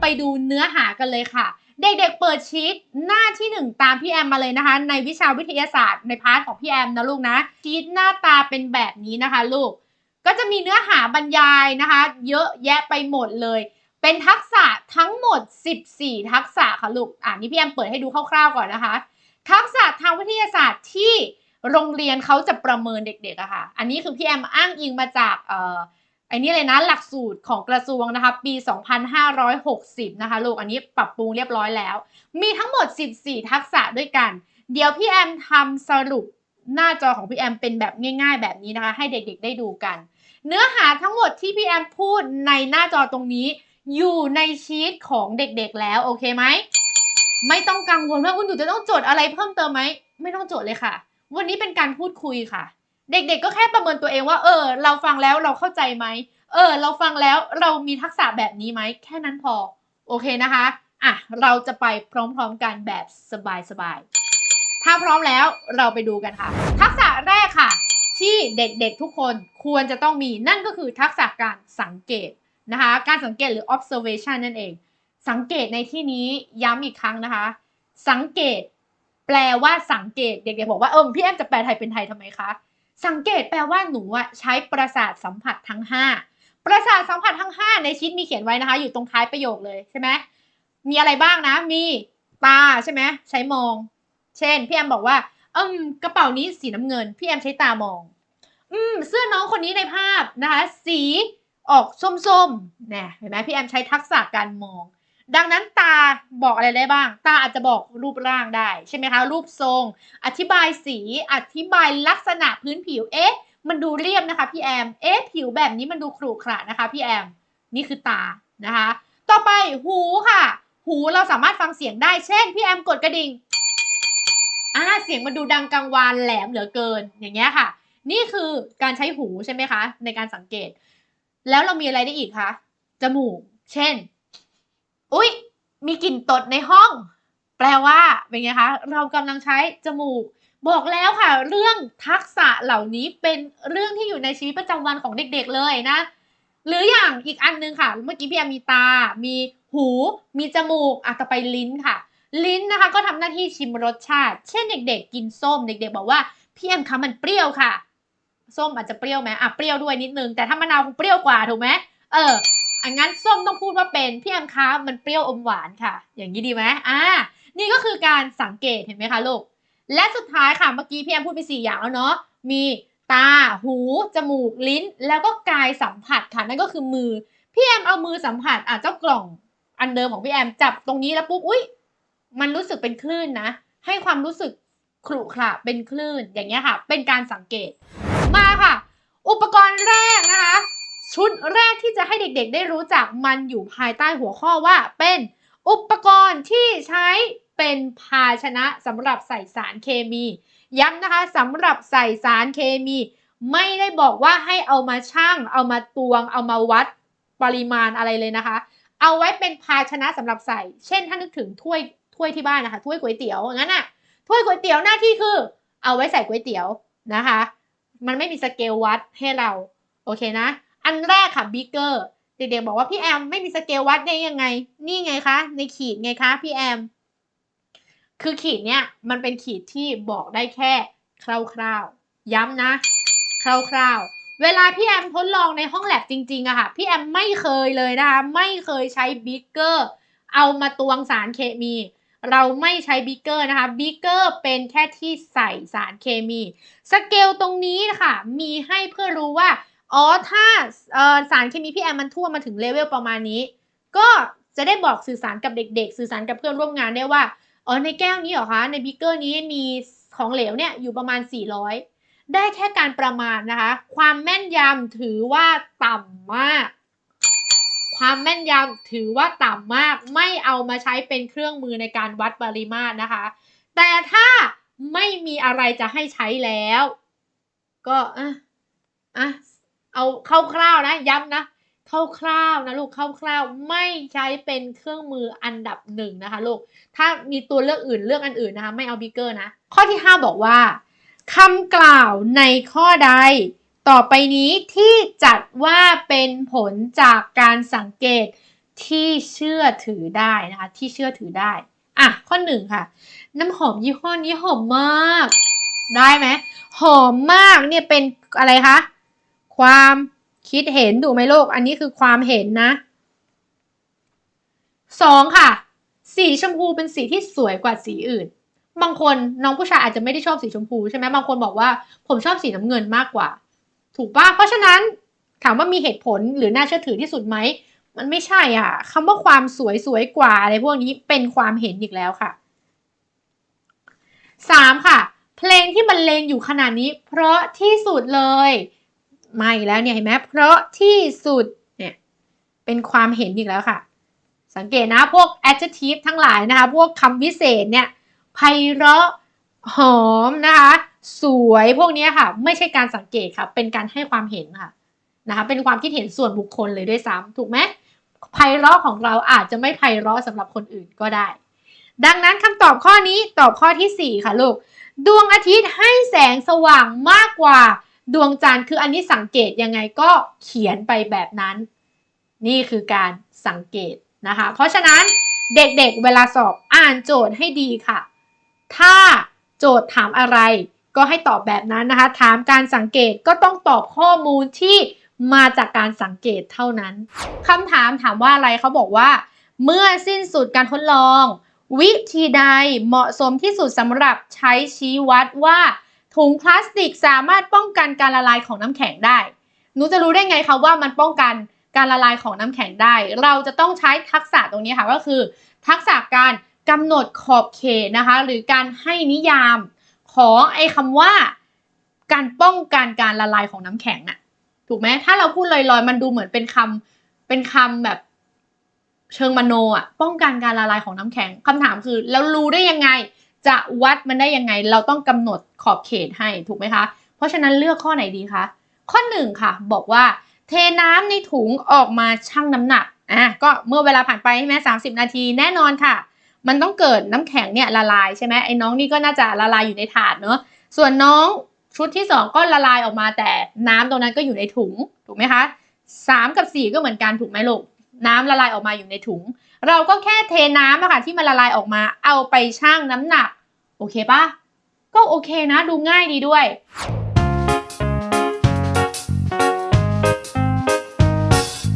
ไปดูเนื้อหากันเลยค่ะ เด็กๆเปิดชีตหน้าที่หนึ่งตามพี่แอมมาเลยนะคะ ในวิชาวิทยาศาสตร์ในพาร์ทของพี่แอมนะลูกนะชีตหน้าตาเป็นแบบนี้นะคะลูก ก็จะมีเนื้อหาบรรยายนะคะ เยอะแยะไปหมดเลย เป็นทักษะทั้งหมด 14 ทักษะค่ะลูกอ่านี่พี่แอมเปิดให้ดูคร่าวๆก่อนนะคะ ทักษะทางวิทยาศาสตร์ที่โรงเรียนเขาจะประเมินเด็กๆอะค่ะ อันนี้คือพี่แอมอ้างอิงมาจาก อ่อไอ้นี่เลยนะหลักสูตรของกระทรวงนะคะปี 2560 นะคะลูกอันนี้ปรับปรุงเรียบร้อยแล้ว มีทั้งหมด 14 ทักษะด้วยกัน เดี๋ยวพี่แอมทำสรุปหน้าจอของพี่แอมเป็นแบบง่าย ๆ แบบนี้นะคะ ให้เด็กๆได้ดูกัน เนื้อหาทั้งหมดที่พี่แอมพูดในหน้าจอตรงนี้ อยู่ในชีตของเด็กๆแล้วโอเคไหมไม่ต้องกังวลว่าคุณหนูจะต้องจดอะไรเพิ่มเติมไหมไม่ต้องจดเลยค่ะ วันนี้เป็นการพูดคุยค่ะ เด็กๆก็แค่ประเมินตัวเองว่า เออ เราฟังแล้วเราเข้าใจไหมเออ เราฟังแล้วเรามีทักษะแบบนี้ไหมแค่นั้นพอ โอเคนะคะ อะ เราจะไปพร้อมๆกันแบบสบายๆ ถ้าพร้อมแล้วเราไปดูกันค่ะ ทักษะแรกค่ะ ที่เด็กๆทุกคนควรจะต้องมีนั่นก็คือทักษะการสังเกตนะคะ การสังเกตหรือ observation นั่นเอง สังเกตในที่นี้ย้ำอีกครั้งนะคะ สังเกต แปลว่าสังเกต เด็กๆบอกว่าเออพี่แอมจะแปลไทยเป็นไทยทำไมคะ สังเกตแปลว่าหนูอะใช้ประสาทสัมผัสทั้ง 5 ประสาทสัมผัสทั้ง 5 ในชีตมีเขียนไว้นะคะ อยู่ตรงท้ายประโยคเลยใช่ไหมมีอะไรบ้างนะ มีตาใช่ไหมใช้มอง เช่นพี่แอมบอกว่าอืมกระเป๋านี้สีน้ำเงิน พี่แอมใช้ตามอง อืมเสื้อน้องคนนี้ในภาพนะคะ สีออกส้มๆเนี่ยเห็นไหมพี่แอมใช้ทักษะการมอง ดังนั้นตาบอกอะไรได้บ้าง ตาอาจจะบอกรูปร่างได้ใช่ไหมคะ รูปทรง อธิบายสี อธิบายลักษณะพื้นผิว เอ๊ะ มันดูเรียบนะคะพี่แอม เอ๊ะ ผิวแบบนี้มันดูขรุขระนะคะพี่แอม นี่คือตานะคะ ต่อไปหูค่ะ หูเราสามารถฟังเสียงได้ เช่น พี่แอมกดกระดิ่งอ่าเสียงมันดูดังกังวานแหลมเหลือเกิน อย่างเงี้ยค่ะ นี่คือการใช้หูใช่ไหมคะ ในการสังเกต แล้วเรามีอะไรได้อีกคะ จมูก เช่น อุ๊ย มีกลิ่นตดในห้อง แปลว่าเป็นไงคะ เรากำลังใช้จมูก บอกแล้วค่ะ เรื่องทักษะเหล่านี้เป็นเรื่องที่อยู่ในชีวิตประจำวันของเด็กๆเลยนะ หรืออย่างอีกอันนึงค่ะ เมื่อกี้พี่แอมมีตา มีหู มีจมูกอะต่อไปลิ้นค่ะ ลิ้นนะคะ ก็ทำหน้าที่ชิมรสชาติ เช่นเด็ก ๆ กินส้ม เด็ก ๆ บอกว่าพี่แอมคะมันเปรี้ยวค่ะ ส้มอาจจะเปรี้ยวไหมอะเปรี้ยวด้วยนิดนึง แต่ถ้ามะนาวคงเปรี้ยวกว่าถูกไหมเออ อันงั้นส้มต้องพูดว่าเป็นพี่แอมคะมันเปรี้ยวอมหวานค่ะ อย่างนี้ดีไหมอ่า นี่ก็คือการสังเกตเห็นไหมคะลูก และสุดท้ายค่ะเมื่อกี้พี่แอมพูดไปสี่อย่างแล้วเนาะ มีตา หู จมูก ลิ้น แล้วก็กายสัมผัสค่ะนั่นก็คือมือ พี่แอมเอามือสัมผัสอะเจ้ากล่องอันเดิมของพี่แอมจับตรงนี้แล้วปุ๊บ อุ้ยมันรู้สึกเป็นคลื่นนะ ให้ความรู้สึกขรุขระเป็นคลื่น อย่างเงี้ยค่ะ เป็นการสังเกต มาค่ะ อุปกรณ์แรกนะคะ ชุดแรกที่จะให้เด็กๆ ได้รู้จักมันอยู่ภายใต้หัวข้อว่าเป็นอุปกรณ์ที่ใช้เป็นภาชนะสำหรับใส่สารเคมี ย้ำนะคะสำหรับใส่สารเคมี ไม่ได้บอกว่าให้เอามาชั่ง เอามาตวง เอามาวัดปริมาณอะไรเลยนะคะ เอาไว้เป็นภาชนะสำหรับใส่ เช่นถ้านึกถึงถ้วยถ้วยที่บ้านนะคะถ้วยก๋วยเตี๋ยวงั้นน่ะถ้วยก๋วยเตี๋ยวหน้าที่คือ เอาไว้ใส่ก๋วยเตี๋ยวนะคะ มันไม่มีสเกลวัดให้เราโอเคนะ อันแรกค่ะบิ๊กเกอร์เด็กๆบอกว่าพี่แอมไม่มีสเกลวัดได้ยังไง นี่ไงคะ ในขีดไงคะพี่แอม คือขีดเนี้ยมันเป็นขีดที่บอกได้แค่คร่าวๆ ย้ำนะ คร่าวๆเวลาพี่แอมทดลองในห้องแลบจริงๆอะค่ะ พี่แอมไม่เคยเลยนะคะ ไม่เคยใช้บิ๊กเกอร์เอามาตวงสารเคมี เราไม่ใช้บิ๊กเกอร์นะคะบิ๊กเกอร์เป็นแค่ที่ใส่สารเคมี สเกลตรงนี้ค่ะ มีให้เพื่อรู้ว่า อ๋อถ้าสารเคมีพี่แอมมันท่วมมาถึงเลเวลประมาณนี้ ก็จะได้บอกสื่อสารกับเด็ก ๆ สื่อสารกับเพื่อนร่วมงานได้ว่าอ๋อในแก้วนี้เหรอคะในบิ๊กเกอร์นี้มีของเหลวเนี่ยอยู่ประมาณ 400 ได้แค่การประมาณนะคะ ความแม่นยำถือว่าต่ำมาก ความแม่นยำถือว่าต่ำมาก ไม่เอามาใช้เป็นเครื่องมือในการวัดปริมาตรนะคะ แต่ถ้าไม่มีอะไรจะให้ใช้แล้ว ก็อะอะ เอาคร่าวๆนะย้ำนะคร่าวๆนะลูกคร่าวๆไม่ใช้เป็นเครื่องมืออันดับหนึ่งนะคะลูกถ้ามีตัวเลือกอื่นเลือกอันอื่นนะคะไม่เอาบิ๊กเกอร์นะ ข้อที่ 5 บอกว่าคำกล่าวในข้อใด ต่อไปนี้ที่จัดว่าเป็นผลจากการสังเกตที่เชื่อถือได้นะคะที่เชื่อถือได้อะข้อหนึ่งค่ะ น้ำหอมยี่ห้อนี้หอมมาก ได้ไหมหอมมากเนี่ยเป็นอะไรคะ ความคิดเห็นถูกไหมโลกอันนี้คือความเห็นนะสองค่ะ สีชมพูเป็นสีที่สวยกว่าสีอื่น บางคนน้องผู้ชายอาจจะไม่ได้ชอบสีชมพูใช่ไหมบางคนบอกว่าผมชอบสีน้ำเงินมากกว่า ถูกปะเพราะฉะนั้นถามว่ามีเหตุผลหรือน่าเชื่อถือที่สุดไหมมันไม่ใช่อะคำว่าความสวยสวยกว่าอะไรพวกนี้เป็นความเห็นอีกแล้วค่ะสามค่ะ เพลงที่บรรเลงอยู่ขนาดนี้ เพราะที่สุดเลย ไมาอีกแล้วเนี่ยเห็นไหมเพราะที่สุดเนี่ยเป็นความเห็นอีกแล้วค่ะ สังเกตนะพวก adjective ทั้งหลายนะคะ พวกคำวิเศษเนี่ยไพเราะหอมนะคะ สวยพวกนี้ค่ะ ไม่ใช่การสังเกตค่ะ เป็นการให้ความเห็นค่ะนะคะเป็นความคิดเห็นส่วนบุคคลเลยด้วยซ้ำถูกไหมไพเราะของเราอาจจะไม่ไพเราะสำหรับคนอื่นก็ได้ ดังนั้นคำตอบข้อนี้ตอบข้อทีสี่4 ค่ะลูก ดวงอาทิตย์ให้แสงสว่างมากกว่า ดวงจันทร์คืออันนี้สังเกตยังไงก็เขียนไปแบบนั้น นี่คือการสังเกตนะคะ เพราะฉะนั้นเด็กๆเวลาสอบอ่านโจทย์ให้ดีค่ะ ถ้าโจทย์ถามอะไรก็ให้ตอบแบบนั้นนะคะ ถามการสังเกตก็ต้องตอบข้อมูลที่มาจากการสังเกตเท่านั้นคำถามถามว่าอะไรเขาบอกว่า เมื่อสิ้นสุดการทดลอง วิธีใดเหมาะสมที่สุดสำหรับใช้ชี้วัดว่า ถุงพลาสติกสามารถป้องกันการละลายของน้ำแข็งได้ หนูจะรู้ได้ไงคะว่ามันป้องกันการละลายของน้ำแข็งได้ เราจะต้องใช้ทักษะตรงนี้ค่ะก็คือ ทักษะการกำหนดขอบเขตนะคะ หรือการให้นิยามของไอ้คำว่า การป้องกันการละลายของน้ำแข็งอะถูกไหมถ้าเราพูดลอยๆ มันดูเหมือนเป็นคำเป็นคำแบบเชิงมโนอะป้องกันการละลายของน้ำแข็งคำถามคือ แล้วรู้ได้ยังไง จะวัดมันได้ยังไง เราต้องกำหนดขอบเขตให้ถูกไหมคะ เพราะฉะนั้นเลือกข้อไหนดีคะ ข้อหนึ่งค่ะ บอกว่าเทน้ำในถุงออกมาชั่งน้ำหนักอะก็เมื่อเวลาผ่านไปใช่ไหมสามสิบนาทีแน่นอนค่ะ มันต้องเกิดน้ำแข็งเนี่ยละลายใช่ไหมไอ้น้องนี่ก็น่าจะละลายอยู่ในถาดเนอะส่วนน้องชุดที่สองก็ละลายออกมาแต่น้ำตรงนั้นก็อยู่ในถุงถูกไหมคะสามกับสี่ก็เหมือนกันถูกไหมลูก น้ำละลายออกมาอยู่ในถุง เราก็แค่เทน้ำอะค่ะที่มันละลายออกมา เอาไปชั่งน้ำหนัก โอเคปะก็โอเคนะดูง่ายดีด้วย